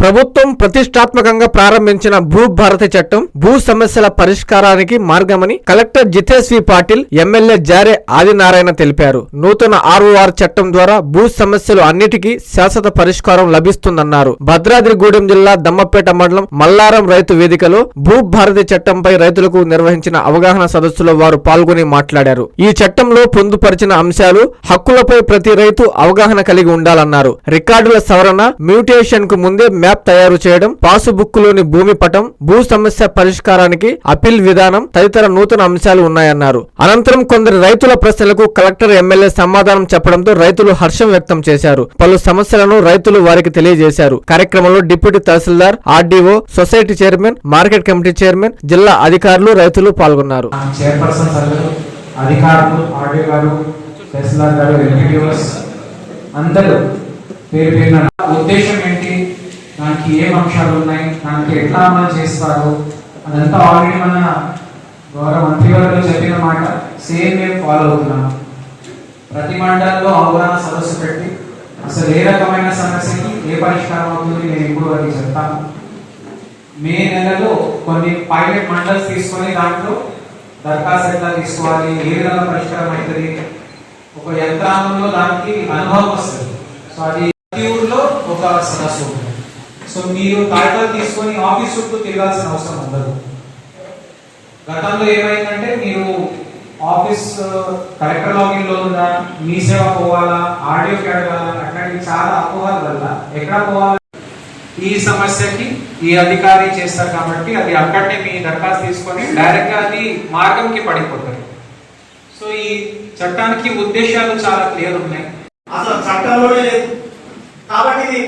ప్రభుత్వం ప్రతిష్టాత్మకంగా ప్రారంభించిన భూ భారతి చట్టం భూ సమస్యల పరిష్కారానికి మార్గమని collector Jitesh V Patil MLA Jare Adinarayana తెలిపారు. నూతన ఆర్ఓఆర్ చట్టం ద్వారా భూ సమస్యలు అన్నిటికీ శాశ్వత పరిష్కారం లభిస్తుందన్నారు. భద్రాద్రిగూడెం జిల్లా దమ్మపేట మండలం మల్లారం రైతు వేదికలో భూ భారతి చట్టంపై రైతులకు నిర్వహించిన అవగాహన సదస్సులో వారు పాల్గొని మాట్లాడారు. ఈ చట్టంలో పొందుపరిచిన అంశాలు హక్కులపై ప్రతి రైతు అవగాహన కలిగి ఉండాలన్నారు. రికార్డుల సవరణ మ్యూటేషన్కు ముందే మ్యాప్ తయారు చేయడం పాసుబుక్కులోని భూమి పటం భూ సమస్య పరిష్కారానికి అపీల్ విధానం తదితర నూతన అంశాలు ఉన్నాయన్నారు. అనంతరం కొందరు రైతుల ప్రశ్నలకు కలెక్టర్ ఎమ్మెల్యే సమాధానం చెప్పడంతో రైతులు హర్షం వ్యక్తం చేశారు. పలు సమస్యలను రైతులు వారికి తెలియజేశారు. కార్యక్రమంలో deputy tahsildar RDO society chairman market committee chairman జిల్లా అధికారులు రైతులు పాల్గొన్నారు. అధికారులు గారు తహసీల్దార్ గారు అందరూ పేరు పేరున ఉద్దేశం దానికి ఏం అంశాలు ఉన్నాయి దానికి ఎట్లా అమలు చేస్తారు? అదంతా ఆల్రెడీ మన గౌరవ మంత్రివర్గంలో చెప్పిన మాట. సేమ్ మేము ఫాలో అవుతున్నాం. ప్రతి మండలంలో అవగాహన సదస్సు పెట్టి అసలు ఏ రకమైన సమస్యకి ఏ పరిష్కారం అవుతుంది నేను ఇప్పుడు వరకు చెప్తాను మే నెలలో కొన్ని పైలట్ మండల్స్ తీసుకొని దాంట్లో దరఖాస్తు ఎట్లా తీసుకోవాలి ఏ విధంగా పరిష్కారం అవుతుంది? ఒక యంత్రాంగంలో దానికి అనుభవం వస్తుంది. సో అది ప్రతి ఊర్లో ఒక సదస్సు ఉంటుంది. సో మీరు టైటిల్ తీసుకొని ఆఫీస్ చుట్టూ తిరగాల్సిన అవసరం ఉండదు. గతంలో ఏమైందంటే మీరు ఆఫీస్ కలెక్టర్ లాగిన్లో ఉందా మీ సేవ పోవాలా ఆడియోకి అడగాలా అట్లాంటి చాలా అపోహల వల్ల ఎక్కడ పోవాలా? ఈ సమస్యకి ఈ అధికారి చేస్తారు కాబట్టి అది అక్కడనే మీ దరఖాస్తు తీసుకొని డైరెక్ట్గా అది మార్గంకి పడిపోతారు. సో ఈ చట్టానికి ఉద్దేశాలు చాలా క్లియర్ ఉన్నాయి. అసలు చట్టంలోనే లేదు. కాబట్టి ఇది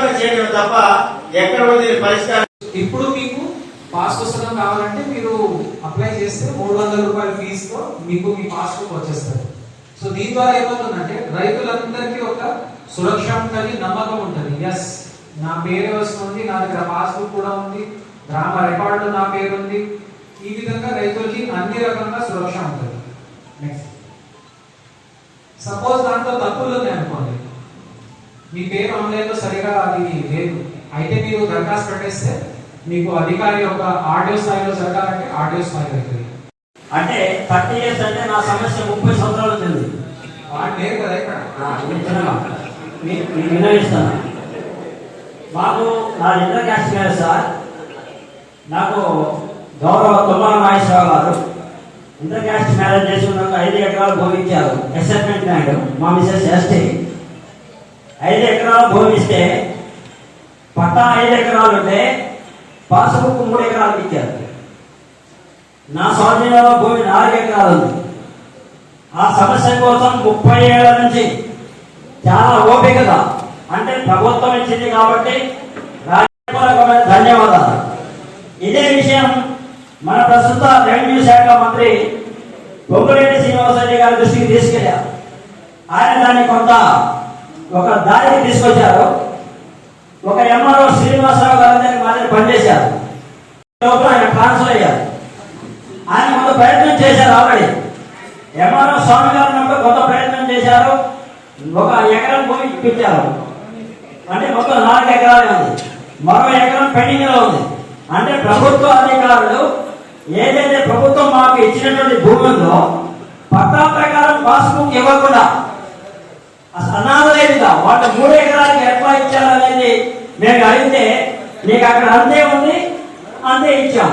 కాలయాపన చేయడం తప్ప ఎక్కడ దీని పరిష్కారం ఇప్పుడు మీకు పాస్ పుస్తకం కావాలంటే మీరు అప్లై చేస్తే మూడు వందల రూపాయల ఫీజుతో మీకు మీ పాస్ బుక్ వచ్చేస్తారు సో దీని ద్వారా ఏమవుతుందంటే రైతులందరికీ ఒక సురక్ష ఉంటుంది నమ్మకం ఉంటుంది. ఎస్ నా పేరే వస్తుంది నా దగ్గర పాస్బుక్ కూడా ఉంది గ్రామ రికార్డు నా పేరు ఉంది. ఈ విధంగా రైతులకి అన్ని రకంగా సురక్ష ఉంటుంది. నెక్స్ట్ సపోజ్ దాంట్లో తప్పులు ఉన్నాయి అనుకోండి మీ పేరు ఆన్లైన్లో సరిగా అది లేదు. అయితే మీరు దరఖాస్తు పెట్టేస్తే మీకు అధికారి ఒక ఆడియో స్థాయిలో జరగాలంటే ఆడియో స్థాయిలో అవుతుంది అంటే థర్టీ ఇయర్స్ అంటే నా సమస్య ముప్పై సంవత్సరాలు ఉంది. లేరు కదా ఇక్కడ. వినవిస్తాను మాకు నా ఇంటర్ క్యాస్ట్ మీద సార్ నాకు గౌరవ తుమ్మల నాగేశ్వరరావు గారు ఇంటర్ క్యాస్ట్ మ్యారేజ్ చేసి ఉన్నాక ఐదు ఎకరాలు భూమి ఇచ్చారు. అసెస్మెంట్ ల్యాండ్ మా మిసెస్ ఎస్టీ. ఐదు ఎకరాలు భూమి ఇస్తే పట్టా ఐదు ఎకరాలు ఉంటే పాసుబుక్ మూడు ఎకరాలకు ఇచ్చారు. నా స్వాధీనంలో భూమి నాలుగు ఎకరాలు ఉంది. ఆ సమస్య కోసం ముప్పై ఏళ్ళ నుంచి చాలా ఓపికగా అంటే ప్రభుత్వం ఇచ్చింది కాబట్టి రాజ్యపూర్వకమైన ధన్యవాదాలు. ఇదే విషయం మన ప్రస్తుత రెవెన్యూ శాఖ మంత్రి పొంగులేటి శ్రీనివాసరెడ్డి గారి దృష్టికి తీసుకెళ్ళారు. ఆయన దాన్ని కొంత ఒక దారికి తీసుకొచ్చారు. ఒక ఎంఆర్ఓ శ్రీనివాసరావు గారు దానికి మాదిరి పనిచేశారు. లోపల ఆయన ట్రాన్స్ఫర్ అయ్యారు. ఆయన కొంత ప్రయత్నం చేశారు ఆల్రెడీ. ఎంఆర్ఓ స్వామి గారు ఉన్నప్పుడు కొంత ప్రయత్నం చేశారు. ఒక ఎకరం భూమి ఇప్పించారు. అంటే మొత్తం నాలుగు ఎకరాలు ఉంది. మరో ఎకరం పెండింగ్లో ఉంది. అంటే ప్రభుత్వ అధికారులు ఏదైతే ప్రభుత్వం మాకు ఇచ్చినటువంటి భూమి ఉందో పట్టా ప్రకారం పాస్బుక్ ఇవ్వకుండా అనాథలేదుగా వాళ్ళ మూడు ఎకరాలకు ఎట్లా ఇచ్చారనేది మేము అడిగితే నీకు అక్కడ అంతే ఉంది అంతే ఇచ్చాం.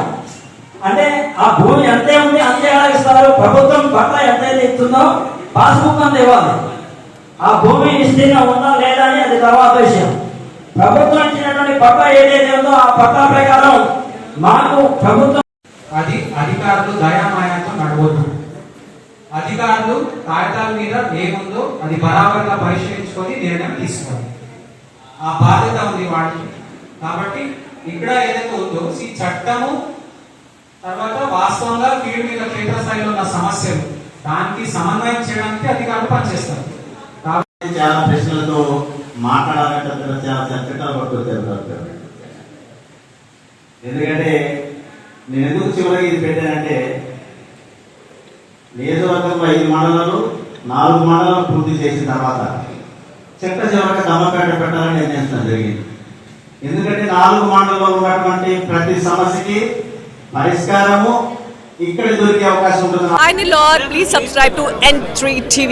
అంటే ఆ భూమి అంతే ఉంది అంతే ఎలా ఇస్తారు? ప్రభుత్వం పట్ల ఎంతైతే ఇస్తుందో పాస్బుక్ అంత ఇవ్వాలి. ఆ భూమి విస్తీర్ణం ఉందా లేదా అని అది తర్వాత విషయం. ప్రభుత్వం ఇచ్చినటువంటి పట్ట ఏదైతే ఉందో ఆ పట్టా ప్రకారం మాకు ప్రభుత్వం అది అధికారులు దయామాయంతో నడవద్దు. అధికారులు కాగితాల మీద ఏముందో అది బరాబర్గా పరిశీలించుకొని నిర్ణయం తీసుకోవాలి. ఆ బాధ్యత ఉంది వాళ్ళకి. కాబట్టి ఇక్కడ ఏదైతే ఉందో ఈ చట్టము తర్వాత వాస్తవంగా ఫీల్డ్ మీద క్షేత్రస్థాయిలో ఉన్న సమస్యలు దానికి సమన్వయం చేయడానికి అధికారులు పనిచేస్తారు. కాబట్టి చాలా ప్రశ్నలతో మాట్లాడాలంటే చాలా చక్కగా పట్టుకొచ్చారు ఎందుకంటే నేను ఎందుకు చివరికి ఇది పెట్టానంటే నియోజకవర్గంలో ఐదు మండలాలు నాలుగు మండలాలు పూర్తి చేసిన తర్వాత చెట్ల చివరికి దమ్మపేట పెట్టాలని నిర్ణయించడం జరిగింది ఎందుకంటే నాలుగు మండలంలో ఉన్నటువంటి ప్రతి సమస్యకి పరిష్కారము ఇక్కడ దొరికే అవకాశం ఉంటుంది Hi Lord, please subscribe to N3 TV.